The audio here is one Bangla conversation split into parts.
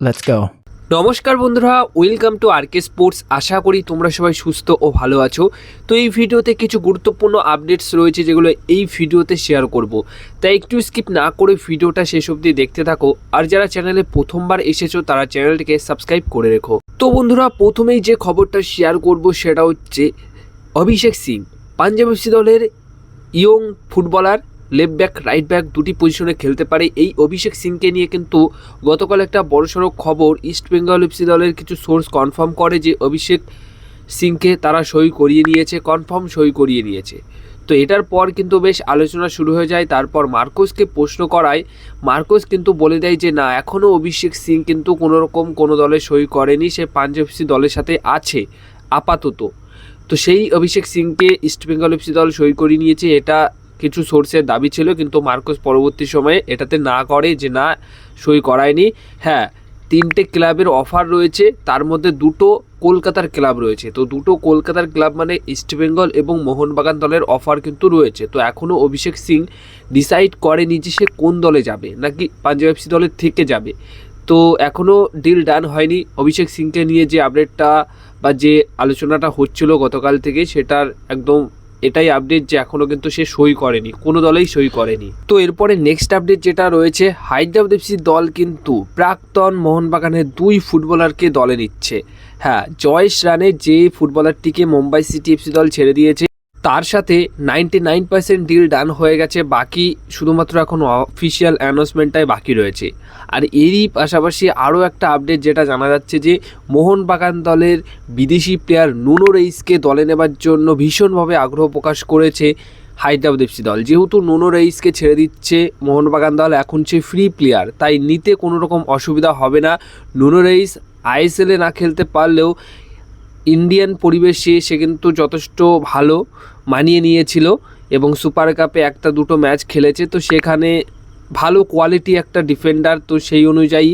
Let's go. নমস্কার বন্ধুরা ওয়েলকাম টু আরকে স্পোর্টস আশা করি তোমরা সবাই সুস্থ ও ভালো আছো। তো এই ভিডিওতে কিছু গুরুত্বপূর্ণ আপডেটস রয়েছে যেগুলো এই ভিডিওতে শেয়ার করব। তাই একটু স্কিপ না করে ভিডিওটা শেষ অবধি দেখতে থাকো। আর যারা চ্যানেলে প্রথমবার এসেছ, তারা চ্যানেলটিকে সাবস্ক্রাইব করে রেখো। তো বন্ধুরা, প্রথমেই যে খবরটা শেয়ার করব, সেটা হচ্ছে অভিষেক সিং, পাঞ্জাব এফসি দলের young footballer left back, right back দুটি পজিশনে খেলতে পারে। এই অভিষেক সিংকে নিয়ে কিন্তু গতকাল একটা বড়সড় খবর ইস্ট বেঙ্গল এফসি দলের কিছু সোর্স কনফার্ম করে যে অভিষেক সিংকে তারা সই করিয়ে নিয়েছে, কনফার্ম সই করিয়ে নিয়েছে। তো এটার পর কিন্তু বেশ আলোচনা শুরু হয়ে যায়। তারপর মার্কোসকে প্রশ্ন করায়। মার্কোস কিন্তু বলে দেয় যে, না এখনও অভিষেক সিং কিন্তু কোনো রকম কোনো দলে সই করেনি। সে পাঞ্জাব এফসি দলের সাথে আছে, আপাতত। তো সেই অভিষেক সিংকে ইস্ট বেঙ্গল এফসি দল সই করিয়ে নিয়েছে। এটা কিছু সোর্সের দাবি ছিল, কিন্তু মার্কোস পরবর্তী সময়ে এটাতে না করে যে না, সই করায়নি। হ্যাঁ তিনটে ক্লাবের অফার রয়েছে, তার মধ্যে দুটো কলকাতার ক্লাব রয়েছে। তো দুটো কলকাতার ক্লাব মানে ইস্টবেঙ্গল এবং মোহনবাগান দলের অফার কিন্তু রয়েছে। তো এখনও অভিষেক সিং ডিসাইড করেনি যে সে কোন দলে যাবে, নাকি পাঞ্জাব এফসি দলের থেকে যাবে। তো এখনও ডিল ডান হয়নি। অভিষেক সিংকে নিয়ে যে আপডেটটা বা যে আলোচনাটা হচ্ছিল গতকাল থেকে, সেটার একদম এটাই আপডেট যে এখনও কিন্তু সে সই করেনি, কোনো দলেই সই করেনি। তো এরপরে নেক্সট আপডেট যেটা রয়েছে, হায়দ্রাবাদ এফসি দল কিন্তু প্রাক্তন মোহনবাগানের দুই ফুটবলারকে দলে নিচ্ছে। হ্যাঁ জয়েশ রানে যে ফুটবলারটিকে মুম্বাই সিটি এফসি দল ছেড়ে দিয়েছে তার সাথে ninety nine percent deal done হয়ে গেছে, বাকি শুধুমাত্র এখন অফিসিয়াল অ্যানাউন্সমেন্টটাই বাকি রয়েছে। আর এরই পাশাপাশি আরও একটা আপডেট যেটা জানা যাচ্ছে যে, মোহনবাগান দলের বিদেশি প্লেয়ার নুনো রেইসকে দলে নেবার জন্য ভীষণভাবে আগ্রহ প্রকাশ করেছে হায়দ্রাবাদ এফসি দল। যেহেতু নুনো রেইসকে ছেড়ে দিচ্ছে মোহনবাগান দল, এখন সে ফ্রি প্লেয়ার তাই নিতে কোনো রকম অসুবিধা হবে না। নুনো রেইস আইএসএলে না খেলতে পারলেও ইন্ডিয়ান পরিবেশে সে কিন্তু যথেষ্ট ভালো মানিয়ে নিয়েছিল এবং সুপার কাপে একটা দুটো ম্যাচ খেলেছে। তো সেখানে ভালো কোয়ালিটি একটা ডিফেন্ডার তো সেই অনুযায়ী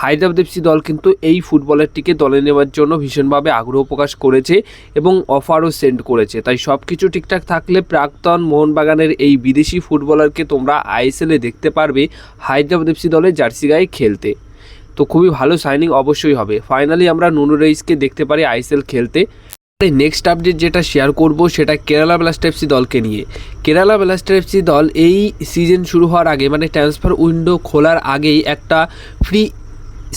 হায়দ্রাবাদ এফসি দল কিন্তু এই ফুটবলারটিকে দলে নেওয়ার জন্য ভীষণভাবে আগ্রহ প্রকাশ করেছে এবং অফারও সেন্ড করেছে। তাই সব কিছু ঠিকঠাক থাকলে প্রাক্তন মোহনবাগানের এই বিদেশি ফুটবলারকে তোমরা আইএসএলে দেখতে পারবে হায়দ্রাবাদ এফসি দলে জার্সি গায়ে খেলতে। তো খুবই ভালো সাইনিং অবশ্যই হবে। ফাইনালি আমরা নুনু রেইসকে দেখতে পারি আইএসএল খেলতে। নেক্সট আপডেট যেটা শেয়ার করব, সেটা কেরালা ব্লাস্টার এফসি দলকে নিয়ে। কেরালা ব্লাস্টার এফসি দল এই সিজন শুরু হওয়ার আগে মানে ট্রান্সফার উইন্ডো খোলার আগেই একটা ফ্রি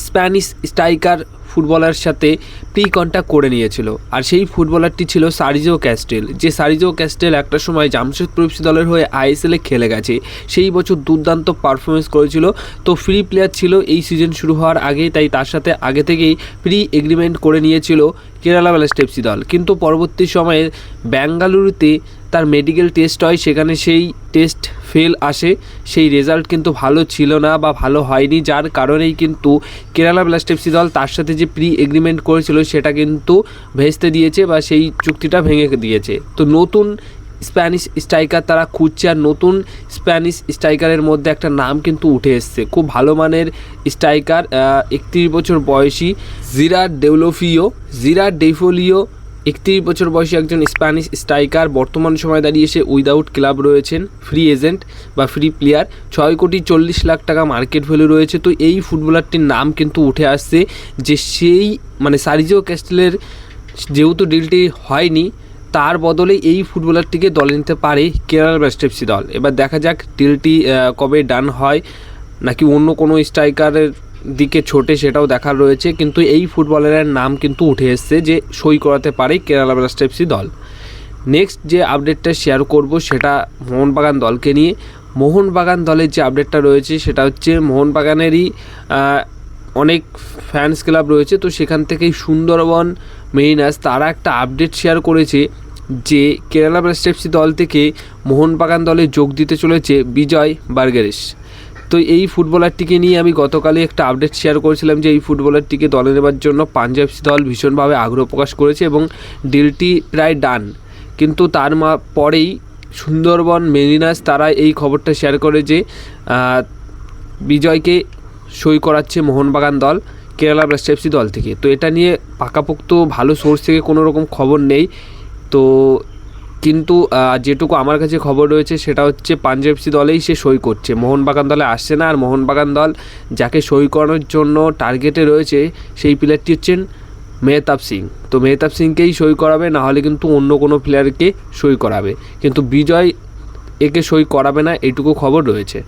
স্প্যানিশ স্ট্রাইকার ফুটবলার সাথে প্রি কন্ট্যাক্ট করে নিয়েছিল। আর সেই ফুটবলারটি ছিল সারিজো ক্যাস্টেল, যে সারিজো ক্যাস্টেল একটা সময় জামশেদপুর এফসি দলের হয়ে আইএসএলে খেলে গেছে। সেই বছর দুর্দান্ত পারফরমেন্স করেছিল। তো ফ্রি প্লেয়ার ছিল এই সিজন শুরু হওয়ার আগে তাই তার সাথে আগে থেকেই প্রি এগ্রিমেন্ট করে নিয়েছিল কেরালা ব্লাস্ট এফসি দল। কিন্তু পরবর্তী সময়ে বেঙ্গালুরুতে তার মেডিকেল টেস্ট হয়, সেখানে সেই টেস্ট ফেল আসে, সেই রেজাল্ট কিন্তু ভালো ছিল না বা ভালো হয়নি। যার কারণেই কিন্তু কেরালা ব্লাস্ট এফসি দল তার সাথে যে প্রি এগ্রিমেন্ট করেছিল, সেটা কিন্তু ভেস্তে দিয়েছে বা সেই চুক্তিটা ভেঙে দিয়েছে। তো নতুন স্প্যানিশ স্ট্রাইকার তারা খুঁজছে আর নতুন স্প্যানিশ স্ট্রাইকারের মধ্যে একটা নাম কিন্তু উঠে এসছে। খুব ভালো মানের স্ট্রাইকার একত্রিশ বছর বয়সী জিরার ডেভলোফিও জিরার ডেফোলিও একত্রিশ বছর বয়সী একজন স্প্যানিশ স্ট্রাইকার বর্তমান সময়ে দাঁড়িয়ে সে উইদাউট ক্লাব রয়েছেন, ফ্রি এজেন্ট বা ফ্রি প্লেয়ার। ছয় কোটি চল্লিশ লাখ টাকা মার্কেট ভ্যালু রয়েছে। তো এই ফুটবলারটির নাম কিন্তু উঠে আসছে যে সেই মানে সারিজিও ক্যাস্টেলের যেহেতু ডিলটি হয়নি, তার বদলে এই ফুটবলারটিকে দলে নিতে পারে কেরালা ব্লাস্ট এফসি দল। এবার দেখা যাক ডিলটি কবে ডান হয়, নাকি অন্য কোনো স্ট্রাইকারের দিকে ছোটে সেটাও দেখার রয়েছে, কিন্তু এই ফুটবলারের নাম কিন্তু উঠে এসছে যে সই করাতে পারে কেরালা ব্লাস্ট এফসি দল। নেক্সট যে আপডেটটা শেয়ার করব সেটা মোহনবাগান দলকে নিয়ে। মোহনবাগান দলের যে আপডেটটা রয়েছে সেটা হচ্ছে মোহনবাগানেরই অনেক ফ্যান্স ক্লাব রয়েছে, তো সেখান থেকেই সুন্দরবন মেরিনাস তারা একটা আপডেট শেয়ার করেছে যে কেরালা ব্লাস্ট এফসি দল থেকে মোহনবাগান দলে যোগ দিতে চলেছে বিজয় বার্গারেস। তো এই ফুটবলারটিকে নিয়ে আমি গতকালই একটা আপডেট শেয়ার করেছিলাম যে এই ফুটবলারটিকে দলে নেবার জন্য পাঞ্জাব দল ভীষণভাবে আগ্রহ প্রকাশ করেছে এবং ডিলটি প্রায় ডান কিন্তু তার মা, পরেই সুন্দরবন মেরিনাস তারা এই খবরটা শেয়ার করে যে বিজয়কে সই করাচ্ছে মোহনবাগান দল, কেরালা ব্লাস্ট এফসি দল থেকে। তো এটা নিয়ে পাকাপোক্ত ভালো সোর্স থেকে কোনো রকম খবর নেই। তো কিন্তু যেটুকু আমার কাছে খবর রয়েছে সেটা হচ্ছে পাঞ্জাব সি দলেই সে সই করছে। মোহনবাগান দলে আসছে না, আর মোহনবাগান দল যাকে সই করানোর জন্য টার্গেটে রয়েছে সেই প্লেয়ারটি হচ্ছেন মেহতাব সিং। তো মেহতাব সিংকেই সই করাবে, না হলে কিন্তু অন্য কোনো প্লেয়ারকে সই করাবে। কিন্তু বিজয় একে সই করাবে না, এটুকু খবর রয়েছে।